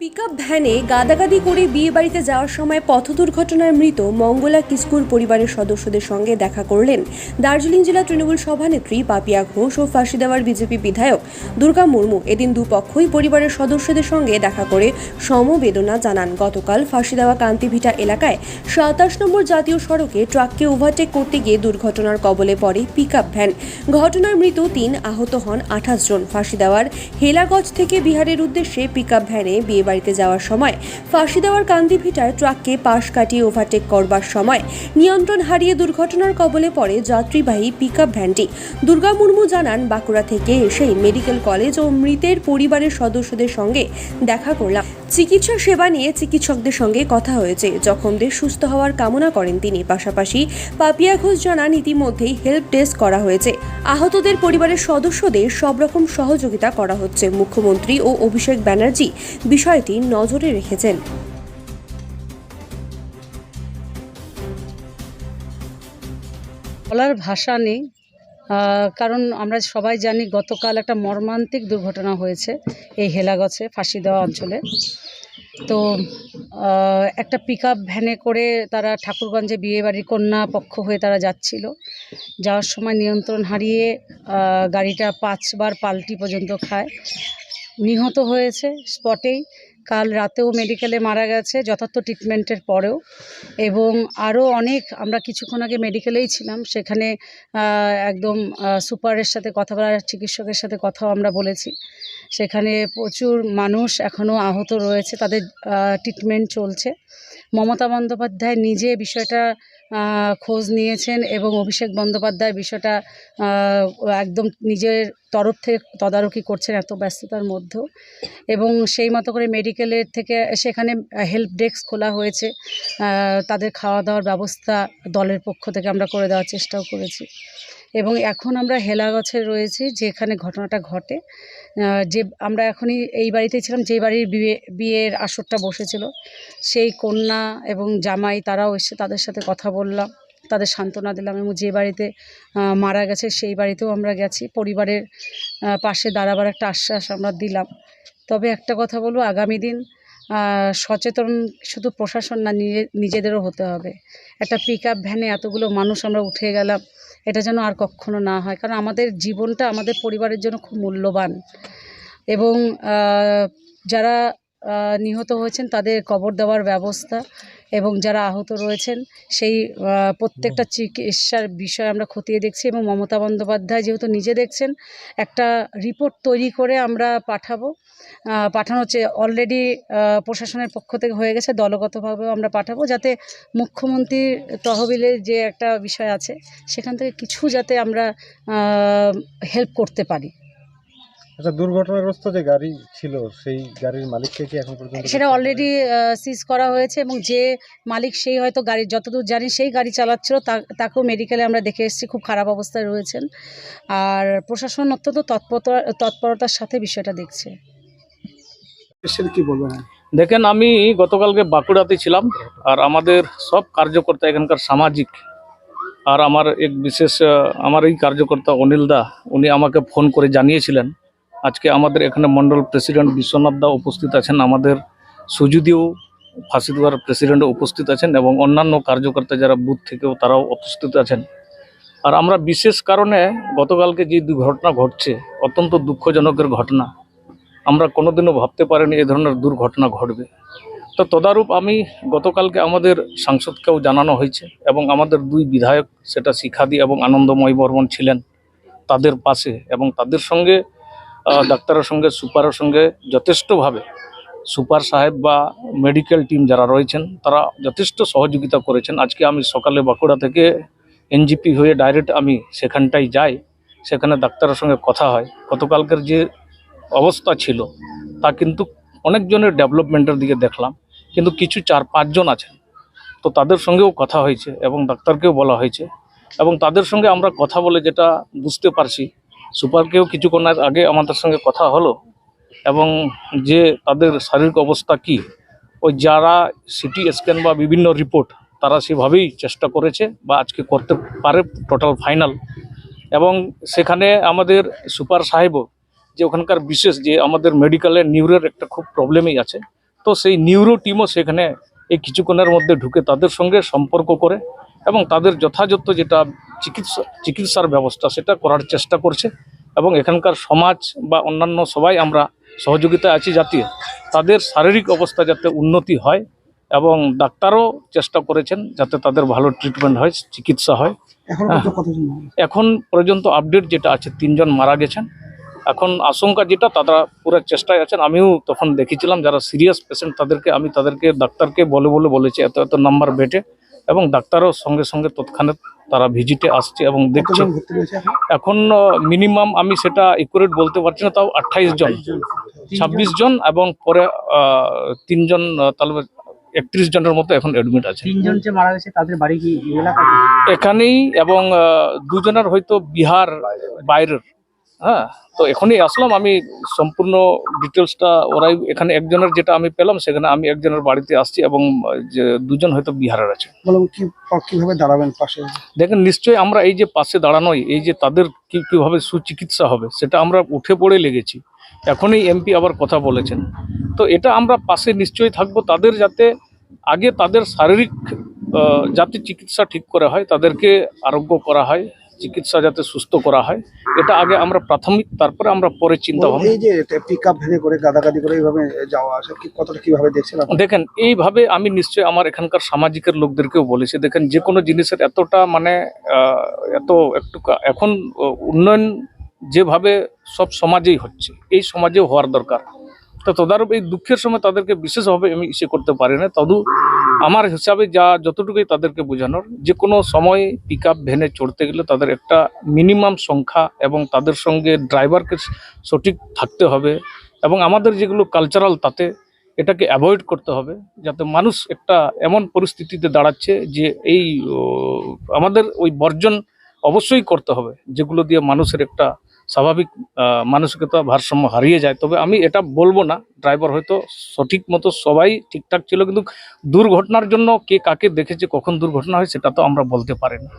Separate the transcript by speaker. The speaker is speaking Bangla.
Speaker 1: পিকআপ ভ্যানে গাদাগাদি করে বিয়ে বাড়িতে যাওয়ার সময় পথ দুর্ঘটনায় মৃত মঙ্গলা কিস্কুর পরিবারের সদস্যদের সঙ্গে দেখা করলেন দার্জিলিং জেলা তৃণমূল সভানেত্রী পাপিয়া ঘোষ ও ফাঁসি দেওয়ার বিজেপি বিধায়ক দুর্গা মুর্মু এদিন দুপক্ষই পরিবারের সদস্যদের সঙ্গে দেখা করে সমবেদনা জানান। গতকাল ফাঁসি দেওয়া কান্তিভিটা এলাকায় সাতাশ নম্বর জাতীয় সড়কে ট্রাককে ওভারটেক করতে গিয়ে দুর্ঘটনার কবলে পড়ে পিকআপ ভ্যান। ঘটনার মৃত তিন আহত হন আঠাশ জন। ফাঁসি দেওয়ার হেলাগঞ্জ থেকে বিহারের উদ্দেশ্যে পিকআপ ভ্যানে বিয়ে বাড়িতে যাওয়ার সময় ফাঁসি দেওয়ার কান্দিভিটায় ট্রাককে পাশ কাটিয়ে ওভারটেক করবার সময় নিয়ন্ত্রণ হারিয়ে দুর্ঘটনার কবলে পড়ে যাত্রীবাহী পিকআপ ভ্যানটি। দুর্গা মুর্মু জানান, বাঁকুড়া থেকে এসেই মেডিকেল কলেজ ও মৃতের পরিবারের সদস্যদের সঙ্গে দেখা করলাম। চিকিৎসা সেবা নিয়ে চিকিৎসকদের সঙ্গে কথা হয়েছে। জখমদের সুস্থ হওয়ার কামনা করেন তিনি। পাশাপাশি পাপিয়া ঘোষ জানান, ইতিমধ্যেই হেল্প ডেস্ক করা হয়েছে। আহতদের পরিবারের সদস্যদের সব রকম সহযোগিতা করা হচ্ছে। মুখ্যমন্ত্রী ও অভিষেক ব্যানার্জি বিষয়টি নজরে রেখেছেন।
Speaker 2: বলার ভাষা নেই কারণ আমরা সবাই জানি গতকাল একটা মর্মান্তিক দুর্ঘটনা হয়েছে এই হেলাগছে, ফাঁসি দেওয়া অঞ্চলে। তো একটা পিক ভ্যানে করে তারা ঠাকুরগঞ্জে বিয়েবাড়ির কন্যা পক্ষ হয়ে তারা যাচ্ছিল। যাওয়ার সময় নিয়ন্ত্রণ হারিয়ে গাড়িটা পাঁচবার পাল্টি পর্যন্ত খায়। নিহত হয়েছে স্পটেই। কাল রাতেও মেডিকেলে মারা গেছে, যথার্থ ট্রিটমেন্টের পরেও। এবং আরও অনেক, আমরা কিছুক্ষণ আগে মেডিকেলেই ছিলাম, সেখানে একদম সুপারের সাথে কথা বলার, চিকিৎসকের সাথে কথাও আমরা বলেছি। সেখানে প্রচুর মানুষ এখনও আহত রয়েছে, তাদের ট্রিটমেন্ট চলছে। মমতা বন্দ্যোপাধ্যায় নিজে বিষয়টা খোঁজ নিয়েছেন এবং অভিষেক বন্দ্যোপাধ্যায় বিষয়টা একদম নিজের তরফ থেকে তদারকি করছেন এত ব্যস্ততার মধ্যেও। এবং সেই মতো করে মেডিকেলের থেকে সেখানে হেল্প ডেস্ক খোলা হয়েছে। তাদের খাওয়া দাওয়ার ব্যবস্থা দলের পক্ষ থেকে আমরা করে দেওয়ার চেষ্টাও করেছি। এবং এখন আমরা হেলা হেলাগছে রয়েছি, যেখানে ঘটনাটা ঘটে। যে আমরা এখনই এই বাড়িতেই ছিলাম, যে বাড়ির বিয়ে, বিয়ের আসরটা বসেছিল, সেই কন্যা এবং জামাই তারাও এসে তাদের সাথে কথা বললাম, তাদের সান্ত্বনা দিলাম এবং যে বাড়িতে মারা গেছে সেই বাড়িতেও আমরা গেছি। পরিবারের পাশে দাঁড়াবার একটা আশ্বাস আমরা দিলাম। তবে একটা কথা বলব, আগামী দিন সচেতন শুধু প্রশাসন না, নিজে, নিজেদেরও হতে হবে। একটা পিক আপ ভ্যানে এতগুলো মানুষ আমরা উঠে গেলাম, এটা যেন আর কখনো না হয়। কারণ আমাদের জীবনটা আমাদের পরিবারের জন্য খুব মূল্যবান। এবং যারা নিহত হয়েছেন তাদের কবর দেওয়ার ব্যবস্থা এবং যারা আহত রয়েছেন সেই প্রত্যেকটা চিকিৎসার বিষয় আমরা খতিয়ে দেখছি এবং মমতা বন্দ্যোপাধ্যায় যেহেতু নিজে দেখছেন একটা রিপোর্ট তৈরি করে আমরা পাঠাবো। পাঠানো হচ্ছে অলরেডি প্রশাসনের পক্ষ থেকে হয়ে গেছে দলগতভাবেও আমরা পাঠাবো যাতে মুখ্যমন্ত্রীর তহবিলের যে একটা বিষয় আছে সেখান থেকে কিছু যাতে আমরা হেল্প করতে পারি।
Speaker 3: আচ্ছা দুর্ঘটনাগ্রস্ত যে গাড়ি ছিল সেই গাড়ির মালিককে কি এখন পর্যন্ত
Speaker 2: সেটা অলরেডি সিজ করা হয়েছে এবং যে মালিক সেই হয়তো গাড়ি যতদূর জানি সেই গাড়ি চালাচ্ছিল তা- তাকেও মেডিকেলে আমরা দেখে এসেছি খুব খারাপ অবস্থায় রয়েছেন। আর প্রশাসন অত্যন্ত তৎপরতা তৎপরতার সাথে বিষয়টা দেখছে।
Speaker 3: কি বলবেন?
Speaker 4: দেখেন আমি গতকালকে বাঁকুড়াতে ছিলাম আর আমাদের সব কার্যকর্তা এখানকার সামাজিক আর আমার এক বিশেষ আমার এই কার্যকর্তা অনিল দা উনি আমাকে ফোন করে জানিয়েছিলেন আজকে আমাদের এখানে মন্ডল প্রেসিডেন্ট বিশ্বনাথ দা উপস্থিত আছেন, আমাদের সুজুদিও ফাঁসি দেওয়ার প্রেসিডেন্ট উপস্থিত আছেন এবং অন্যান্য কার্যকর্তা যারা বুথ থেকেও তারাও উপস্থিত আছেন। আর আমরা বিশেষ কারণে গতকালকে যে দুর্ঘটনা ঘটছে, অত্যন্ত দুঃখজনকের ঘটনা, আমরা কোনোদিনও ভাবতে পারিনি এ ধরনের দুর্ঘটনা ঘটবে। তো তদারূপ আমি গতকালকে আমাদের সাংসদকেও জানানো হয়েছে এবং আমাদের দুই বিধায়ক সেটা শিখাদি এবং আনন্দময় বর্মন ছিলেন তাদের পাশে এবং তাদের সঙ্গে ডাক্তারের সঙ্গে, সুপারের সঙ্গে যথেষ্টভাবে সুপার সাহেব বা মেডিকেল টিম যারা রয়েছেন, তারা যথেষ্ট সহযোগিতা করেছেন। আজকে আমি সকালে বাঁকুড়া থেকে এনজিপি হয়ে ডাইরেক্ট আমি সেখানটাই যাই, সেখানে ডাক্তারের সঙ্গে কথা হয়। গতকালকের যে অবস্থা ছিল, তা কিন্তু অনেকজনের ডেভেলপমেন্টের দিকে দেখলাম, কিন্তু কিছু চার পাঁচজন আছেন। তো তাদের সঙ্গেও কথা হয়েছে এবং ডাক্তারকেও বলা হয়েছে এবং তাদের সঙ্গে আমরা কথা বলে যেটা বুঝতে পারছি সুপারকেও কিছুক্ষণ আগে আমাদের সঙ্গে কথা হলো এবং যে তাদের শারীরিক অবস্থা কি, ওই যারা সিটি স্ক্যান বা বিভিন্ন রিপোর্ট, তারা সেভাবেই চেষ্টা করেছে বা আজকে করতে পারে টোটাল ফাইনাল। এবং সেখানে আমাদের সুপার সাহেবও যে ওখানকার বিশেষ যে আমাদের মেডিকেলের নিউরের একটা খুব প্রবলেমই আছে, তো সেই নিউরো টিমও সেখানে এই কিছুক্ষণের মধ্যে ঢুকে তাদের সঙ্গে সম্পর্ক করে এবং তাদের যথাযথ যেটা চিকিৎসা চিকিৎসার ব্যবস্থা সেটা করার চেষ্টা করছে এবং এখানকার সমাজ বা অন্যান্য সবাই আমরা সহযোগিতায় আছি যাতে তাদের শারীরিক অবস্থা যাতে উন্নতি হয় এবং ডাক্তারও চেষ্টা করেছেন যাতে তাদের ভালো ট্রিটমেন্ট হয় চিকিৎসা হয়।
Speaker 5: এখন
Speaker 4: হ্যাঁ।
Speaker 5: পর্যন্ত
Speaker 4: আপডেট যেটা আছে তিনজন মারা গেছেন। এখন আশঙ্কা যেটা তারা পুরো চেষ্টায় আছেন। আমিও তখন দেখেছিলাম যারা সিরিয়াস পেশেন্ট তাদেরকে আমি তাদেরকে ডাক্তারকে বলে বলে বলেছি এত এত নাম্বার বেটে এবং ডাক্তারও সঙ্গে সঙ্গে তৎক্ষণাৎ তারা ভিজিটে আসছে এবং দেখছে।
Speaker 5: এখন?
Speaker 4: মিনিমাম আমি সেটা একুরেট বলতে পারছি না তাও আঠাইশ জন। ছাব্বিশ জন এবং পরে তিনজন তাহলে একত্রিশ জনের মতো এখন অ্যাডমিট আছে।
Speaker 5: তিনজন যে মারা গেছে তাদের বাড়ি কি
Speaker 4: এখানেই এবং দুজনের হয়তো বিহার বাইরের। হ্যাঁ তো এখনই আসলাম আমি সম্পূর্ণ ডিটেলসটা ওরাই এখানে একজনের যেটা আমি পেলাম সেখানে আমি একজনের বাড়িতে আসছি এবং যে দুজন হয়তো বিহারের আছে।
Speaker 5: বললাম কি কীভাবে দাঁড়াবেন পাশে?
Speaker 4: দেখেন নিশ্চয়ই আমরা এই যে পাশে দাঁড়ানোই এই যে তাদের কি কীভাবে সুচিকিৎসা হবে সেটা আমরা উঠে পড়ে লেগেছি। এখনই এমপি আবার কথা বলেছেন। তো এটা আমরা পাশে নিশ্চয়ই থাকব তাদের যাতে আগে তাদের শারীরিক যাতে চিকিৎসা ঠিক করা হয় তাদেরকে আরোগ্য করা হয় চিকিৎসা যাতে সুস্থ করা হয় এটা আগে আমরা প্রাথমিক তারপরে আমরা পরে চিন্তা ভাবনা।
Speaker 5: এই যে পিক আপ ভেঙে করে গাদাগাদি করে এইভাবে যাওয়া আসা কি কতটা কীভাবে দেখছেন
Speaker 4: দেখেন এইভাবে আমি নিশ্চয়ই আমার এখানকার সামাজিকের লোকদেরকেও বলেছি। দেখেন যে কোনো জিনিসের এতটা মানে এত একটু এখন উন্নয়ন যেভাবে সব সমাজেই হচ্ছে এই সমাজেও হওয়ার দরকার। তো তদারূপ এই দুঃখের সময় তাদেরকে বিশেষভাবে আমি ইসে করতে পারি না। তদু আমার হিসাবে যা যতটুকুই তাদেরকে বোঝানোর, যে কোনো সময় পিক আপ ভ্যানে চড়তে গেলে তাদের একটা মিনিমাম সংখ্যা এবং তাদের সঙ্গে ড্রাইভারকে সঠিক থাকতে হবে এবং আমাদের যেগুলো কালচারাল তাতে এটাকে অ্যাভয়েড করতে হবে যাতে মানুষ একটা এমন পরিস্থিতিতে দাঁড়াচ্ছে যে এই আমাদের ওই বর্জন অবশ্যই করতে হবে, যেগুলো দিয়ে মানুষের একটা স্বাভাবিক মানসিকতা ভারসাম্য হারিয়ে যায়। তবে আমি এটা বলব না, ড্রাইভার হয়তো সঠিক মতো সবাই ঠিকঠাক ছিল, কিন্তু দুর্ঘটনার জন্য কে কাকে দেখেছে, কখন দুর্ঘটনা হয় সেটা তো আমরা বলতে পারি না।